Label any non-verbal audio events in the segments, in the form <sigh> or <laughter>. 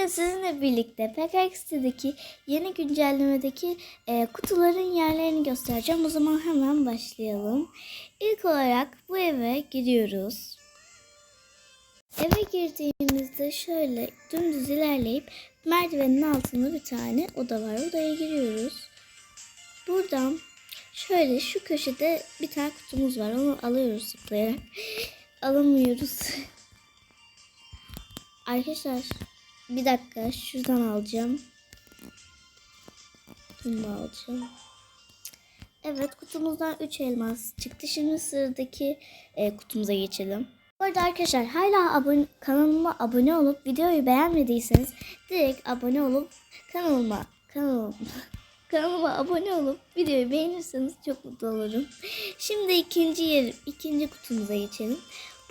Bugün sizinle birlikte PKX'deki yeni güncellemedeki e, kutuların yerlerini göstereceğim. O zaman hemen başlayalım. İlk olarak bu eve giriyoruz. Eve girdiğimizde şöyle dümdüz ilerleyip merdivenin altında bir tane oda var. Odaya giriyoruz. Buradan şöyle şu köşede bir tane kutumuz var. Onu alıyoruz zıplayarak. <gasps> Alamıyoruz. <laughs> Arkadaşlar bir dakika şuradan alacağım. Bunu alacağım. Evet kutumuzdan 3 elmas çıktı. Şimdi sıradaki e, kutumuza geçelim. Bu arada arkadaşlar hala abone, kanalıma abone olup videoyu beğenmediyseniz direkt abone olup kanalıma kanalıma <laughs> kanalıma abone olup videoyu beğenirseniz çok mutlu olurum. Şimdi ikinci yer ikinci kutumuza geçelim.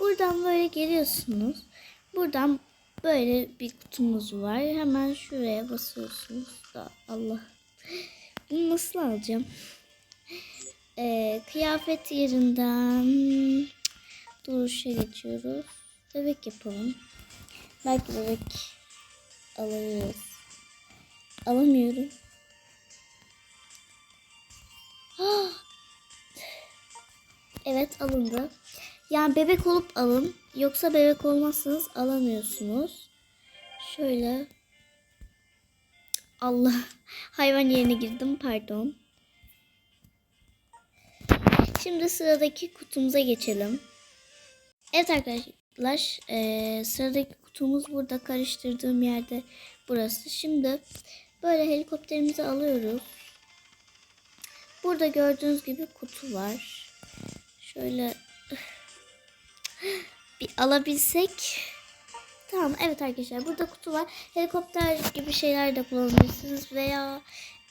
Buradan böyle geliyorsunuz. Buradan böyle bir kutumuz var. Hemen şuraya basıyorsunuz. Da Allah. Bunu nasıl alacağım? Ee, kıyafet yerinden duruşa geçiyoruz. Bebek yapalım. Belki bebek alırız. Alamıyorum. Ah! Evet alındı. Yani bebek olup alın. Yoksa bebek olmazsanız alamıyorsunuz. Şöyle. Allah. <laughs> Hayvan yerine girdim. Pardon. Şimdi sıradaki kutumuza geçelim. Evet arkadaşlar. eee, sıradaki kutumuz burada. Karıştırdığım yerde burası. Şimdi böyle helikopterimizi alıyoruz. Burada gördüğünüz gibi kutu var. Şöyle bir alabilsek. Tamam evet arkadaşlar burada kutu var. Helikopter gibi şeyler de kullanabilirsiniz veya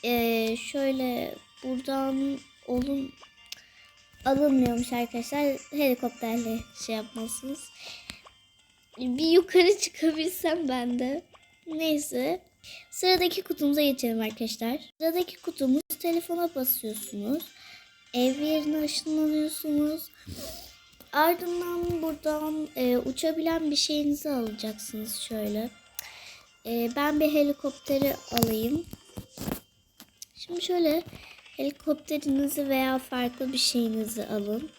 eee, şöyle buradan olun alınmıyormuş arkadaşlar. Helikopterle şey yapmalısınız. Bir yukarı çıkabilsem ben de. Neyse. Sıradaki kutumuza geçelim arkadaşlar. Sıradaki kutumuz telefona basıyorsunuz. Ev yerine ışınlanıyorsunuz. Ardından buradan e, uçabilen bir şeyinizi alacaksınız şöyle. E, ben bir helikopteri alayım. Şimdi şöyle helikopterinizi veya farklı bir şeyinizi alın.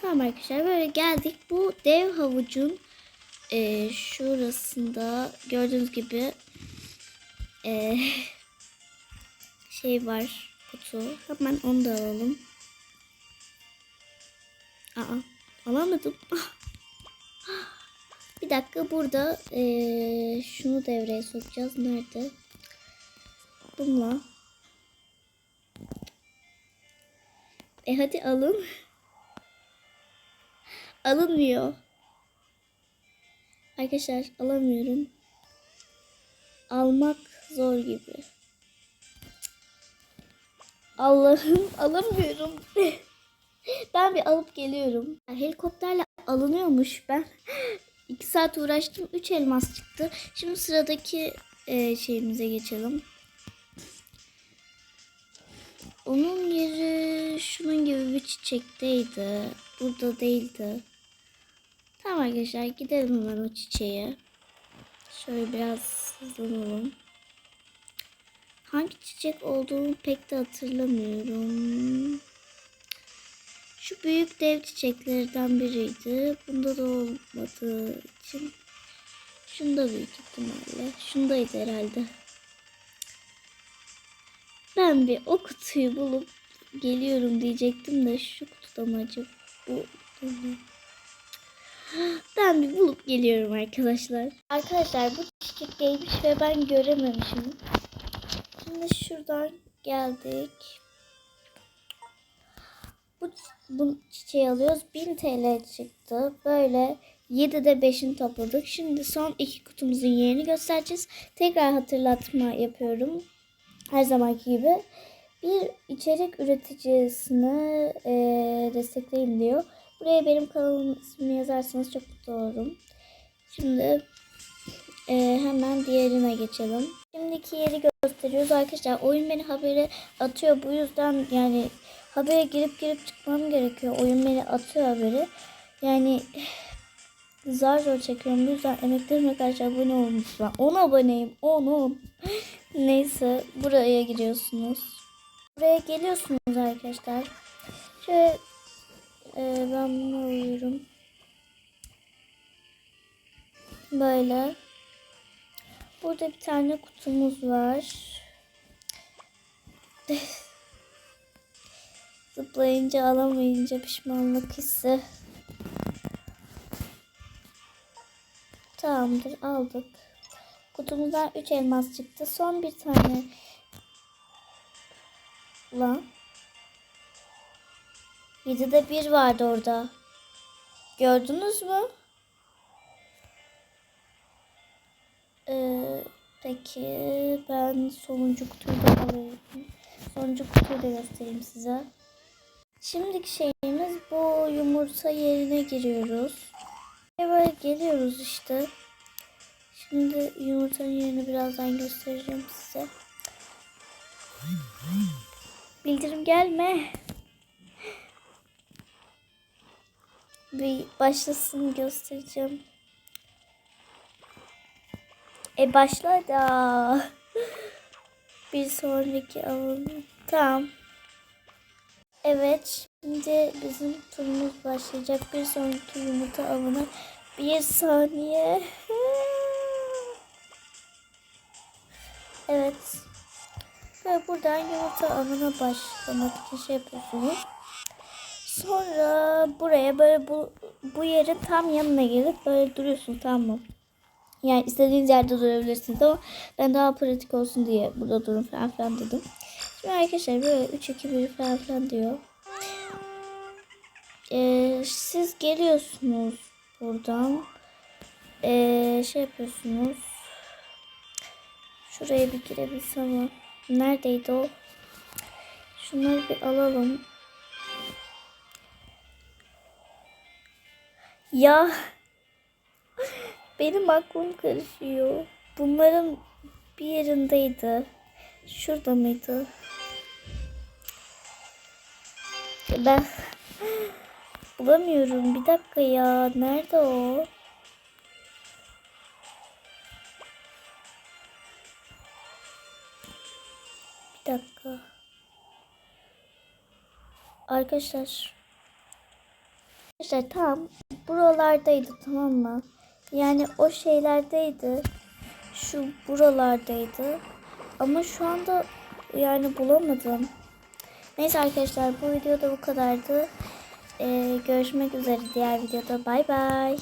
Tamam arkadaşlar böyle geldik. Bu dev havucun e, şurasında gördüğünüz gibi e, <laughs> şey var kutu. Hemen onu da alalım. Aa, alamadım. <laughs> Bir dakika burada eee, şunu devreye sokacağız. Nerede? Bununla. E hadi alın. <laughs> Alınmıyor. Arkadaşlar alamıyorum. Almak zor gibi. Allah'ım alamıyorum. <laughs> Ben bir alıp geliyorum. Helikopterle alınıyormuş. Ben <gasps> 2 saat uğraştım. 3 elmas çıktı. Şimdi sıradaki e, şeyimize geçelim. Onun yeri şunun gibi bir çiçekteydi. Burada değildi. Tamam arkadaşlar gidelim hemen o çiçeğe. Şöyle biraz hızlanalım. Hangi çiçek olduğunu pek de hatırlamıyorum. Şu büyük dev çiçeklerden biriydi. Bunda da olmadığı için. Şunda büyük ihtimalle. Şundaydı herhalde. Ben bir o kutuyu bulup geliyorum diyecektim de şu kutuda mı acaba? Bu? Ben bir bulup geliyorum arkadaşlar. Arkadaşlar bu çiçek değilmiş ve ben görememişim. Şimdi şuradan geldik. Bu, bu çiçeği alıyoruz. 1000 TL çıktı. Böyle 7'de 5'ini topladık. Şimdi son iki kutumuzun yerini göstereceğiz. Tekrar hatırlatma yapıyorum. Her zamanki gibi. Bir içerik üreticisini e, destekleyin diyor. Buraya benim kanalımın ismini yazarsanız çok mutlu olurum. Şimdi e, hemen diğerine geçelim. Şimdiki yeri gösteriyoruz arkadaşlar. Oyun beni haberi atıyor. Bu yüzden yani habere girip girip çıkmam gerekiyor. Oyun beni atıyor haberi. Yani <sighs> zar zor çekiyorum. Yüzden emeklerime karşı abone olmuş ben. 10 aboneyim. 10 10. <gasps> Neyse buraya giriyorsunuz. Buraya geliyorsunuz arkadaşlar. Şöyle e, ben bunu alıyorum. Böyle. Burada bir tane kutumuz var. <sighs> Zıplayınca alamayınca pişmanlık hissi. Tamamdır aldık. Kutumuzdan 3 elmas çıktı. Son bir tane. Lan. 7'de 1 vardı orada. Gördünüz mü? Ee, peki ben sonuncu kutuyu da alayım. Sonuncu kutuyu da göstereyim size. Şimdiki şeyimiz bu yumurta yerine giriyoruz. Ve böyle geliyoruz işte. Şimdi yumurtanın yerini birazdan göstereceğim size. Bildirim gelme. Bir başlasın göstereceğim. E başla da. Bir sonraki avını. Tamam. Evet şimdi bizim turumuz başlayacak. Bir sonraki yumurta avına bir saniye. Evet. Ve buradan yumurta avına başlamak için şey yapıyorsunuz. Sonra buraya böyle bu, bu yerin tam yanına gelip böyle duruyorsun tamam mı? Yani istediğiniz yerde durabilirsiniz ama ben daha pratik olsun diye burada durun falan filan dedim. Şimdi arkadaşlar böyle 3 2 1 falan filan diyor. Ee, siz geliyorsunuz buradan. Ee, şey yapıyorsunuz. Şuraya bir girebilsem ama. Neredeydi o? Şunları bir alalım. Ya <laughs> benim aklım karışıyor. Bunların bir yerindeydi. Şurada mıydı? Ben bulamıyorum. Bir dakika ya. Nerede o? Bir dakika. Arkadaşlar. Arkadaşlar tam buralardaydı tamam mı? Yani o şeylerdeydi. Şu buralardaydı. Ama şu anda yani bulamadım. Neyse arkadaşlar bu videoda bu kadardı. Ee, görüşmek üzere diğer videoda. Bay bay.